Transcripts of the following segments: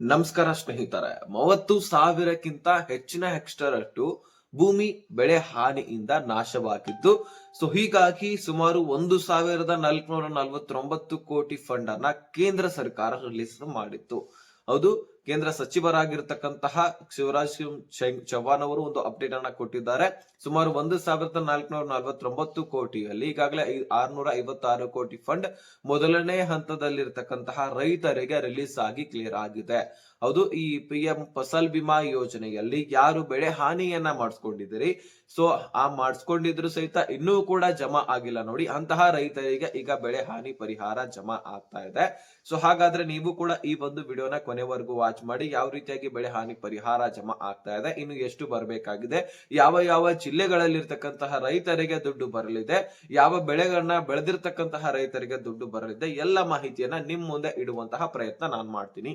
ನಮಸ್ಕಾರ ಸ್ನೇಹಿತರೆ, ಮೂವತ್ತು ಸಾವಿರಕ್ಕಿಂತ ಹೆಚ್ಚಿನ ಹೆಕ್ಟರ್ ಅಷ್ಟು ಭೂಮಿ ಬೆಳೆ ಹಾನಿಯಿಂದ ನಾಶವಾಗಿದ್ದು, ಸೊ ಹೀಗಾಗಿ ಸುಮಾರು ಒಂದು ಸಾವಿರದ ನಾಲ್ಕುನೂರ ನಲವತ್ತೊಂಬತ್ತು ಕೋಟಿ ಫಂಡ್ ಅನ್ನ ಕೇಂದ್ರ ಸರ್ಕಾರ ರಿಲೀಸ್ ಮಾಡಿತ್ತು. ಹೌದು ಕೇಂದ್ರ ಸಚಿವರಾಗಿರ್ತಕ್ಕಂತಹ ಶಿವರಾಜ್ ಸಿಂಗ್ ಚೌಹಾಣ್ ಅವರು ಒಂದು ಅಪ್ಡೇಟ್ ಅನ್ನ ಕೊಟ್ಟಿದ್ದಾರೆ. ಸುಮಾರು ಒಂದು ಸಾವಿರದ ನಾಲ್ಕುನೂರ ನಲವತ್ತೊಂಬತ್ತು ಕೋಟಿಯಲ್ಲಿ ಈಗಾಗಲೇ ಆರ್ನೂರ ಐವತ್ತಾರು ಕೋಟಿ ಫಂಡ್ ಮೊದಲನೇ ಹಂತದಲ್ಲಿರ್ತಕ್ಕಂತಹ ರೈತರಿಗೆ ರಿಲೀಸ್ ಆಗಿ ಕ್ಲಿಯರ್ ಆಗಿದೆ. ಹೌದು, ಈ ಪಿ ಎಂ ಫಸಲ್ ಬಿಮಾ ಯೋಜನೆಯಲ್ಲಿ ಯಾರು ಬೆಳೆ ಹಾನಿಯನ್ನ ಮಾಡಿಸ್ಕೊಂಡಿದ್ದೀರಿ? ಸೊ ಆ ಮಾಡಿಸ್ಕೊಂಡಿದ್ರು ಸಹಿತ ಇನ್ನೂ ಕೂಡ ಜಮಾ ಆಗಿಲ್ಲ ನೋಡಿ. ಅಂತಹ ರೈತರಿಗೆ ಈಗ ಬೆಳೆ ಹಾನಿ ಪರಿಹಾರ ಜಮಾ ಆಗ್ತಾ ಇದೆ. ಸೊ ಹಾಗಾದ್ರೆ ನೀವು ಕೂಡ ಈ ಒಂದು ವಿಡಿಯೋನ ಕೊನೆವರೆಗೂ ವಾಚ್ ಮಾಡಿ ಯಾವ ರೀತಿಯಾಗಿ ಬೆಳೆ ಹಾನಿ ಪರಿಹಾರ ಜಮಾ ಆಗ್ತಾ ಇದೆ, ಇನ್ನು ಎಷ್ಟು ಬರಬೇಕಾಗಿದೆ, ಯಾವ ಯಾವ ಜಿಲ್ಲೆಗಳಲ್ಲಿರ್ತಕ್ಕಂತಹ ರೈತರಿಗೆ ದುಡ್ಡು ಬರಲಿದೆ, ಯಾವ ಬೆಳೆಗಳನ್ನ ಬೆಳೆದಿರ್ತಕ್ಕಂತಹ ರೈತರಿಗೆ ದುಡ್ಡು ಬರಲಿದೆ, ಎಲ್ಲ ಮಾಹಿತಿಯನ್ನ ನಿಮ್ ಮುಂದೆ ಇಡುವಂತಹ ಪ್ರಯತ್ನ ನಾನ್ ಮಾಡ್ತೀನಿ.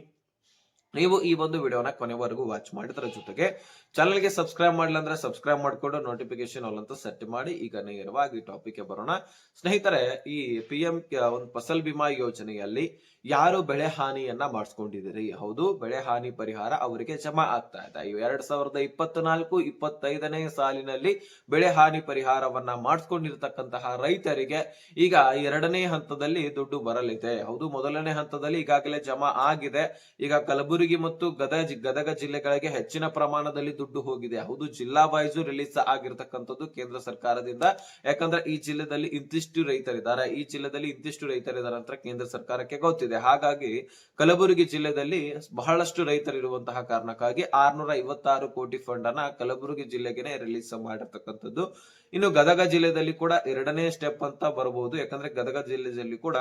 ನೀವು ಈ ಒಂದು ವಿಡಿಯೋನ ಕೊನೆವರೆಗೂ ವಾಚ್ ಮಾಡಿದ್ರ ಜೊತೆಗೆ ಚಾನಲ್ಗೆ ಸಬ್ಸ್ಕ್ರೈಬ್ ಮಾಡಿಲ್ಲ ಅಂದ್ರೆ ಸಬ್ಸ್ಕ್ರೈಬ್ ಮಾಡಿಕೊಂಡು ನೋಟಿಫಿಕೇಶನ್ ಆಲ್ ಅಂತ ಸೆಟ್ ಮಾಡಿ ಈಗ ನೇರವಾಗಿ ಟಾಪಿಕ್ ಬರೋಣ. ಸ್ನೇಹಿತರೆ, ಈ ಪಿ ಎಂ ಒಂದು ಫಸಲ್ ಬಿಮಾ ಯೋಜನೆಯಲ್ಲಿ ಯಾರು ಬೆಳೆ ಹಾನಿಯನ್ನ ಮಾಡಿಸ್ಕೊಂಡಿದ್ದೀರಿ? ಹೌದು, ಬೆಳೆ ಹಾನಿ ಪರಿಹಾರ ಅವರಿಗೆ ಜಮಾ ಆಗ್ತಾ ಇದೆ. ಎರಡ್ ಸಾವಿರದ ಇಪ್ಪತ್ನಾಲ್ಕು, ಇಪ್ಪತ್ತೈದನೇ ಸಾಲಿನಲ್ಲಿ ಬೆಳೆ ಹಾನಿ ಪರಿಹಾರವನ್ನ ಮಾಡಿಸ್ಕೊಂಡಿರ್ತಕ್ಕಂತಹ ರೈತರಿಗೆ ಈಗ ಎರಡನೇ ಹಂತದಲ್ಲಿ ದುಡ್ಡು ಬರಲಿದೆ. ಹೌದು, ಮೊದಲನೇ ಹಂತದಲ್ಲಿ ಈಗಾಗಲೇ ಜಮಾ ಆಗಿದೆ. ಈಗ ಕಲಬುರಗಿ ಮತ್ತು ಗದಗ ಗದಗ ಜಿಲ್ಲೆಗಳಿಗೆ ಹೆಚ್ಚಿನ ಪ್ರಮಾಣದಲ್ಲಿ ದುಡ್ಡು ಹೋಗಿದೆ. ಹೌದು, ಜಿಲ್ಲಾ ವೈಸು ರಿಲೀಸ್ ಆಗಿರ್ತಕ್ಕಂಥದ್ದು ಕೇಂದ್ರ ಸರ್ಕಾರದಿಂದ. ಯಾಕಂದ್ರೆ ಈ ಜಿಲ್ಲೆದಲ್ಲಿ ಇಂತಿಷ್ಟು ರೈತರಿದ್ದಾರೆ. ಈ ಜಿಲ್ಲೆದಲ್ಲಿ ಇಂತಿಷ್ಟು ರೈತರಿದ್ದಾರೆ ಅಂತ ಕೇಂದ್ರ ಸರ್ಕಾರಕ್ಕೆ ಗೊತ್ತಿದೆ. ಹಾಗಾಗಿ ಕಲಬುರಗಿ ಜಿಲ್ಲೆಯಲ್ಲಿ ಬಹಳಷ್ಟು ರೈತರಿರುವಂತಹ ಕಾರಣಕ್ಕಾಗಿ ಆರ್ನೂರ ಐವತ್ತಾರು ಕೋಟಿ ಫಂಡ್ ಅನ್ನ ಕಲಬುರಗಿ ಜಿಲ್ಲೆಗೆ ರಿಲೀಸ್ ಮಾಡಿರ್ತಕ್ಕಂಥದ್ದು. ಇನ್ನು ಗದಗ ಜಿಲ್ಲೆಯಲ್ಲಿ ಕೂಡ ಎರಡನೇ ಸ್ಟೆಪ್ ಅಂತ ಬರಬಹುದು. ಯಾಕಂದ್ರೆ ಗದಗ ಜಿಲ್ಲೆಯಲ್ಲಿ ಕೂಡ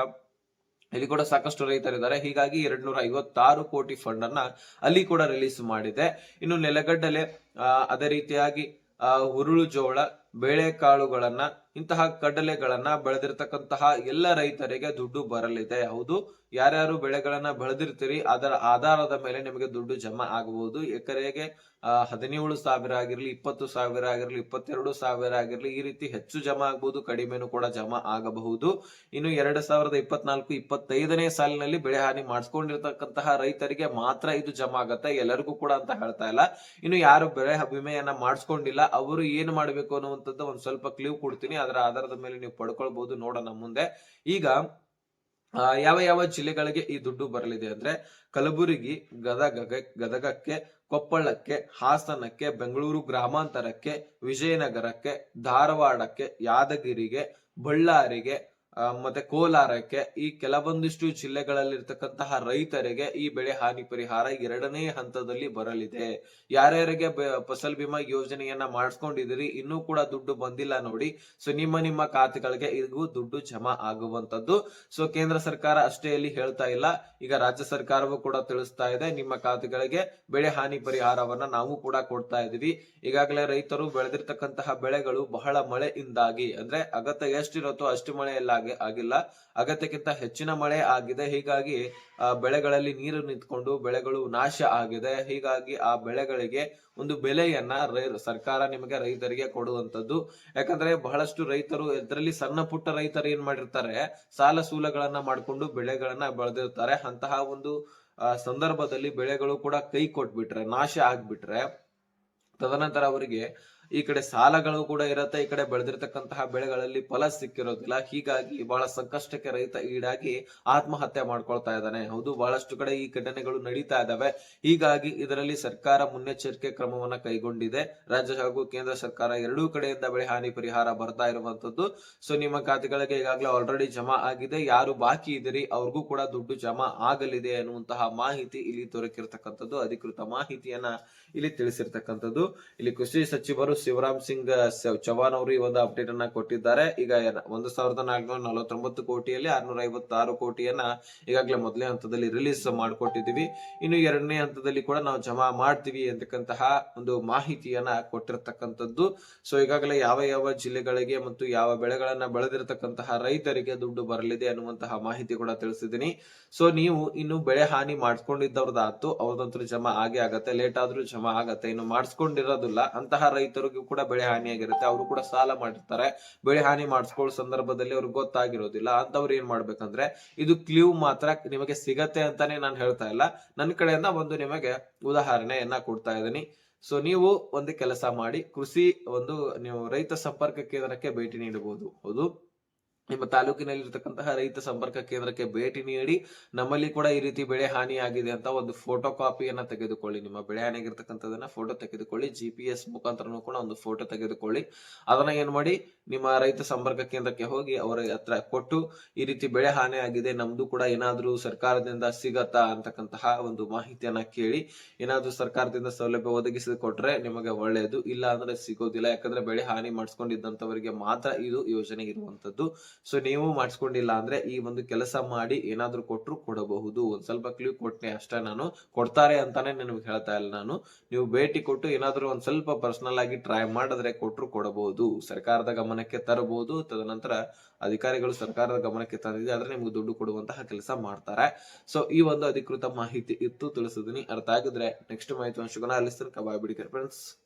ಇಲ್ಲಿ ಕೂಡ ಸಾಕಷ್ಟು ರೈತರಿದ್ದಾರೆ. ಹೀಗಾಗಿ ಎರಡ್ ನೂರ ಐವತ್ತಾರು ಕೋಟಿ ಫಂಡ್ ಅನ್ನ ಅಲ್ಲಿ ಕೂಡ ರಿಲೀಸ್ ಮಾಡಿದೆ. ಇನ್ನು ನೆಲಗಡ್ಡಲೆ ಅದೇ ರೀತಿಯಾಗಿ ಹುರುಳು ಜೋಳ ಬೇಳೆಕಾಳುಗಳನ್ನ ಇಂತಹ ಕಡಲೆಗಳನ್ನ ಬೆಳೆದಿರ್ತಕ್ಕಂತಹ ಎಲ್ಲ ರೈತರಿಗೆ ದುಡ್ಡು ಬರಲಿದೆ. ಹೌದು, ಯಾರ್ಯಾರು ಬೆಳೆಗಳನ್ನ ಬೆಳೆದಿರ್ತೀರಿ, ಅದರ ಆಧಾರದ ಮೇಲೆ ನಿಮಗೆ ದುಡ್ಡು ಜಮಾ ಆಗಬಹುದು. ಎಕರೆಗೆ ಹದಿನೇಳು ಸಾವಿರ ಆಗಿರ್ಲಿ, ಇಪ್ಪತ್ತು ಸಾವಿರ ಆಗಿರ್ಲಿ, ಇಪ್ಪತ್ತೆರಡು ಸಾವಿರ ಆಗಿರ್ಲಿ, ಈ ರೀತಿ ಹೆಚ್ಚು ಜಮಾ ಆಗಬಹುದು ಕಡಿಮೆನೂ ಕೂಡ ಜಮಾ ಆಗಬಹುದು. ಇನ್ನು ಎರಡ್ ಸಾವಿರದ ಇಪ್ಪತ್ನಾಲ್ಕು, ಇಪ್ಪತ್ತೈದನೇ ಸಾಲಿನಲ್ಲಿ ಬೆಳೆ ಹಾನಿ ಮಾಡಿಸ್ಕೊಂಡಿರ್ತಕ್ಕಂತಹ ರೈತರಿಗೆ ಮಾತ್ರ ಇದು ಜಮಾ ಆಗತ್ತೆ, ಎಲ್ಲರಿಗೂ ಕೂಡ ಅಂತ ಹೇಳ್ತಾ ಇಲ್ಲ. ಇನ್ನು ಯಾರು ಬೆಳೆ ವಿಮೆಯನ್ನ ಮಾಡಿಸ್ಕೊಂಡಿಲ್ಲ, ಅವರು ಏನು ಮಾಡಬೇಕು ಅನ್ನುವಂಥದ್ದು ಒಂದ್ ಸ್ವಲ್ಪ ಕ್ಲೀವ್ ಕೊಡ್ತೀನಿ. ಅದರ ಆಧಾರದ ಮೇಲೆ ನೀವು ಪಡ್ಕೊಳ್ಬಹುದು ನೋಡೋಣ ಮುಂದೆ. ಈಗ ಯಾವ ಯಾವ ಜಿಲ್ಲೆಗಳಿಗೆ ಈ ದುಡ್ಡು ಬರಲಿದೆ ಅಂದ್ರೆ ಕಲಬುರಗಿ, ಗದಗ ಗದಗಕ್ಕೆ, ಕೊಪ್ಪಳಕ್ಕೆ, ಹಾಸನಕ್ಕೆ, ಬೆಂಗಳೂರು ಗ್ರಾಮಾಂತರಕ್ಕೆ, ವಿಜಯನಗರಕ್ಕೆ, ಧಾರವಾಡಕ್ಕೆ, ಯಾದಗಿರಿಗೆ, ಬಳ್ಳಾರಿಗೆ ಮತ್ತೆ ಕೋಲಾರಕ್ಕೆ ಈ ಕೆಲವೊಂದಿಷ್ಟು ಜಿಲ್ಲೆಗಳಲ್ಲಿರ್ತಕ್ಕಂತಹ ರೈತರಿಗೆ ಈ ಬೆಳೆ ಹಾನಿ ಪರಿಹಾರ ಎರಡನೇ ಹಂತದಲ್ಲಿ ಬರಲಿದೆ. ಯಾರ್ಯಾರಿಗೆ ಫಸಲ್ ಬಿಮಾ ಯೋಜನೆಯನ್ನ ಮಾಡಿಸ್ಕೊಂಡಿದ್ದೀರಿ, ಇನ್ನೂ ಕೂಡ ದುಡ್ಡು ಬಂದಿಲ್ಲ ನೋಡಿ. ಸೊ, ನಿಮ್ಮ ನಿಮ್ಮ ಖಾತೆಗಳಿಗೆ ಇದು ದುಡ್ಡು ಜಮಾ ಆಗುವಂತದ್ದು ಸೊ, ಕೇಂದ್ರ ಸರ್ಕಾರ ಅಷ್ಟೇ ಇಲ್ಲಿ ಹೇಳ್ತಾ ಇಲ್ಲ. ಈಗ ರಾಜ್ಯ ಸರ್ಕಾರವೂ ಕೂಡ ತಿಳಿಸ್ತಾ ಇದೆ, ನಿಮ್ಮ ಖಾತೆಗಳಿಗೆ ಬೆಳೆ ಹಾನಿ ಪರಿಹಾರವನ್ನ ನಾವು ಕೂಡ ಕೊಡ್ತಾ ಇದೀವಿ ಈಗಾಗಲೇ ರೈತರು ಬೆಳೆದಿರ್ತಕ್ಕಂತಹ ಬೆಳೆಗಳು ಬಹಳ ಮಳೆಯಿಂದಾಗಿ, ಅಂದ್ರೆ ಅಗತ್ಯ ಎಷ್ಟಿರುತ್ತೋ ಅಷ್ಟು ಮಳೆ ಎಲ್ಲ ಆಗಿ- ಆಗಿಲ್ಲ. ಅಗತ್ಯಕ್ಕಿಂತ ಹೆಚ್ಚಿನ ಮಳೆ ಆಗಿದೆ. ಹೀಗಾಗಿ, ಆ, ಬೆಳೆಗಳಲ್ಲಿ ನೀರು ನಿಂತ್ಕೊಂಡು ಬೆಳೆಗಳು ನಾಶ ಆಗಿದೆ. ಹೀಗಾಗಿ, ಆ ಬೆಳೆಗಳಿಗೆ ಒಂದು ಬೆಲೆಯನ್ನ ರೈ- ಸರ್ಕಾರ ನಿಮಗೆ ರೈತರಿಗೆ ಕೊಡುವಂತದ್ದು ಯಾಕಂದ್ರೆ, ಬಹಳಷ್ಟು ರೈತರು, ಇದರಲ್ಲಿ ಸಣ್ಣ ಪುಟ್ಟ ರೈತರು ಏನ್ ಮಾಡಿರ್ತಾರೆ, ಸಾಲ ಸೂಲಗಳನ್ನ ಮಾಡ್ಕೊಂಡು ಬೆಳೆಗಳನ್ನ ಬೆಳೆದಿರ್ತಾರೆ. ಅಂತಹ ಒಂದು ಸಂದರ್ಭದಲ್ಲಿ ಬೆಳೆಗಳು ಕೂಡ ಕೈ ಕೊಟ್ಬಿಟ್ರೆ, ನಾಶ ಆಗ್ಬಿಟ್ರೆ, ತದನಂತರ ಅವರಿಗೆ ಈ ಕಡೆ ಸಾಲಗಳು ಕೂಡ ಇರತ್ತೆ, ಈ ಕಡೆ ಬೆಳೆದಿರ್ತಕ್ಕಂತಹ ಬೆಳೆಗಳಲ್ಲಿ ಫಲ ಸಿಕ್ಕಿರೋದಿಲ್ಲ. ಹೀಗಾಗಿ ಬಹಳ ಸಂಕಷ್ಟಕ್ಕೆ ರೈತ ಈಡಾಗಿ ಆತ್ಮಹತ್ಯೆ ಮಾಡ್ಕೊಳ್ತಾ ಇದ್ದಾನೆ. ಹೌದು, ಬಹಳಷ್ಟು ಕಡೆ ಈ ಘಟನೆಗಳು ನಡೀತಾ ಇದ್ದಾವೆ. ಹೀಗಾಗಿ ಇದರಲ್ಲಿ ಸರ್ಕಾರ ಮುನ್ನೆಚ್ಚರಿಕೆ ಕ್ರಮವನ್ನ ಕೈಗೊಂಡಿದೆ. ರಾಜ್ಯ ಹಾಗೂ ಕೇಂದ್ರ ಸರ್ಕಾರ ಎರಡೂ ಕಡೆಯಿಂದ ಬೆಳೆ ಹಾನಿ ಪರಿಹಾರ ಬರ್ತಾ ಇರುವಂತದ್ದು. ಸೊ ನಿಮ್ಮ ಖಾತೆಗಳಿಗೆ ಈಗಾಗಲೇ ಆಲ್ರೆಡಿ ಜಮಾ ಆಗಿದೆ. ಯಾರು ಬಾಕಿ ಇದ್ದೀರಿ, ಅವ್ರಿಗೂ ಕೂಡ ದುಡ್ಡು ಜಮಾ ಆಗಲಿದೆ ಅನ್ನುವಂತಹ ಮಾಹಿತಿ ಇಲ್ಲಿ ದೊರಕಿರ್ತಕ್ಕಂಥದ್ದು. ಅಧಿಕೃತ ಮಾಹಿತಿಯನ್ನ ಇಲ್ಲಿ ತಿಳಿಸಿರ್ತಕ್ಕಂಥದ್ದು. ಇಲ್ಲಿ ಕೃಷಿ ಸಚಿವರು ಶಿವರಾಮ್ ಸಿಂಗ್ ಚೌಹಾನ್ ಅವರು ಈ ಒಂದು ಅಪ್ಡೇಟ್ ಅನ್ನ ಕೊಟ್ಟಿದ್ದಾರೆ. ಈಗ ಒಂದು ಸಾವಿರದ ನಾಲ್ಕುನೂರ ನಲವತ್ತೊಂಬತ್ತು ಕೋಟಿಯಲ್ಲಿ ಆರ್ನೂರ ಐವತ್ತಾರು ಕೋಟಿಯನ್ನ ಈಗಾಗಲೇ ಮೊದಲನೇ ಹಂತದಲ್ಲಿ ರಿಲೀಸ್ ಮಾಡಿಕೊಟ್ಟಿದ್ದೀವಿ. ಇನ್ನು ಎರಡನೇ ಹಂತದಲ್ಲಿ ಕೂಡ ನಾವು ಜಮಾ ಮಾಡ್ತೀವಿ ಅಂತಕ್ಕಂತಹ ಒಂದು ಮಾಹಿತಿಯನ್ನ ಕೊಟ್ಟಿರ್ತಕ್ಕಂಥದ್ದು. ಸೊ ಈಗಾಗಲೇ ಯಾವ ಯಾವ ಜಿಲ್ಲೆಗಳಿಗೆ ಮತ್ತು ಯಾವ ಬೆಳೆಗಳನ್ನ ಬೆಳೆದಿರತಕ್ಕಂತಹ ರೈತರಿಗೆ ದುಡ್ಡು ಬರಲಿದೆ ಅನ್ನುವಂತಹ ಮಾಹಿತಿ ಕೂಡ ತಿಳಿಸಿದ್ದೀನಿ. ಸೊ ನೀವು ಇನ್ನು ಬೆಳೆ ಹಾನಿ ಮಾಡಿಸ್ಕೊಂಡಿದ್ದವ್ರದ್ದಾತು ಅವ್ರದಂತೂ ಜಮಾ ಆಗೇ ಆಗತ್ತೆ. ಲೇಟ್ ಆದ್ರೂ ಜಮಾ ಆಗತ್ತೆ. ಇನ್ನು ಮಾಡಿಸ್ಕೊಂಡಿರೋದಿಲ್ಲ. ಅಂತಹ ರೈತರು ಅವ್ರಿಗೂ ಕೂಡ ಬೆಳೆ ಹಾನಿಯಾಗಿರುತ್ತೆ, ಅವರು ಕೂಡ ಸಾಲ ಮಾಡಿರ್ತಾರೆ. ಬೆಳೆ ಹಾನಿ ಮಾಡಿಸ್ಕೊಳ್ಳೋ ಸಂದರ್ಭದಲ್ಲಿ ಅವ್ರಿಗೆ ಗೊತ್ತಾಗಿರೋದಿಲ್ಲ. ಅಂತವ್ರು ಏನ್ ಮಾಡ್ಬೇಕಂದ್ರೆ, ಇದು ಕ್ಲೀವ್ ಮಾತ್ರ ನಿಮಗೆ ಸಿಗತ್ತೆ ಅಂತಾನೆ ನಾನು ಹೇಳ್ತಾ ಇಲ್ಲ. ನನ್ನ ಕಡೆಯಿಂದ ಒಂದು ನಿಮಗೆ ಉದಾಹರಣೆಯನ್ನ ಕೊಡ್ತಾ ಇದ್ದೀನಿ. ಸೊ ನೀವು ಒಂದು ಕೆಲಸ ಮಾಡಿ, ಕೃಷಿ ಒಂದು ನೀವು ರೈತ ಸಂಪರ್ಕ ಕೇಂದ್ರಕ್ಕೆ ಭೇಟಿ ನೀಡಬಹುದು. ಹೌದು? ನಿಮ್ಮ ತಾಲೂಕಿನಲ್ಲಿರ್ತಕ್ಕಂತಹ ರೈತ ಸಂಪರ್ಕ ಕೇಂದ್ರಕ್ಕೆ ಭೇಟಿ ನೀಡಿ ನಮ್ಮಲ್ಲಿ ಕೂಡ ಈ ರೀತಿ ಬೆಳೆ ಹಾನಿ ಆಗಿದೆ ಅಂತ ಒಂದು ಫೋಟೋ ಕಾಪಿಯನ್ನ ತೆಗೆದುಕೊಳ್ಳಿ. ನಿಮ್ಮ ಬೆಳೆ ಹಾನಿಯಾಗಿರ್ತಕ್ಕಂಥದನ್ನ ಫೋಟೋ ತೆಗೆದುಕೊಳ್ಳಿ. ಜಿ ಪಿ ಎಸ್ ಮುಖಾಂತರನೂ ಕೂಡ ಒಂದು ಫೋಟೋ ತೆಗೆದುಕೊಳ್ಳಿ. ಅದನ್ನ ಏನ್ ಮಾಡಿ ನಿಮ್ಮ ರೈತ ಸಂಪರ್ಕ ಕೇಂದ್ರಕ್ಕೆ ಹೋಗಿ ಅವರ ಹತ್ರ ಕೊಟ್ಟು ಈ ರೀತಿ ಬೆಳೆ ಹಾನಿ ಆಗಿದೆ ನಮ್ದು ಕೂಡ ಏನಾದ್ರೂ ಸರ್ಕಾರದಿಂದ ಸಿಗತ್ತಾ ಅಂತಕ್ಕಂತಹ ಒಂದು ಮಾಹಿತಿಯನ್ನ ಕೇಳಿ, ಏನಾದ್ರೂ ಸರ್ಕಾರದಿಂದ ಸೌಲಭ್ಯ ಒದಗಿಸಿ ಕೊಟ್ರೆ ನಿಮಗೆ ಒಳ್ಳೆಯದು ಇಲ್ಲ ಅಂದ್ರೆ ಸಿಗೋದಿಲ್ಲ. ಯಾಕಂದ್ರೆ ಬೆಳೆ ಹಾನಿ ಮಾಡಿಸ್ಕೊಂಡಿದ್ದಂತವರಿಗೆ ಮಾತ್ರ ಇದು ಯೋಜನೆ ಇರುವಂತದ್ದು. ಸೊ ನೀವು ಮಾಡಿಸ್ಕೊಂಡಿಲ್ಲ ಅಂದ್ರೆ ಈ ಒಂದು ಕೆಲಸ ಮಾಡಿ ಏನಾದ್ರೂ ಕೊಟ್ಟರು ಕೊಡಬಹುದು. ಒಂದ್ ಸ್ವಲ್ಪ ಕ್ಲೂ ಕೊಟ್ಟೆ ಅಷ್ಟೇ ನಾನು. ಕೊಡ್ತಾರೆ ಅಂತಾನೆ ನಿಮ್ಗೆ ಹೇಳ್ತಾ ಇಲ್ಲ ನಾನು. ನೀವು ಭೇಟಿ ಕೊಟ್ಟು ಏನಾದ್ರೂ ಒಂದ್ ಸ್ವಲ್ಪ ಪರ್ಸನಲ್ ಆಗಿ ಟ್ರೈ ಮಾಡಿದ್ರೆ ಕೊಟ್ಟರು ಕೊಡಬಹುದು. ಸರ್ಕಾರದ ಗಮನಕ್ಕೆ ತರಬಹುದು. ತದನಂತರ ಅಧಿಕಾರಿಗಳು ಸರ್ಕಾರದ ಗಮನಕ್ಕೆ ತಂದಿದೆ. ಆದ್ರೆ ನಿಮ್ಗೆ ದುಡ್ಡು ಕೊಡುವಂತಹ ಕೆಲಸ ಮಾಡ್ತಾರೆ. ಸೊ ಈ ಒಂದು ಅಧಿಕೃತ ಮಾಹಿತಿ ಇತ್ತು. ತಿಳಿಸಿದೀನಿ. ಅರ್ಥ ಆಗಿದ್ರೆ ನೆಕ್ಸ್ಟ್ ಮಾಹಿತಿ ಶುಗನ ಅಲ್ಲಿ ಕಬಾಯ್ ಫ್ರೆಂಡ್ಸ್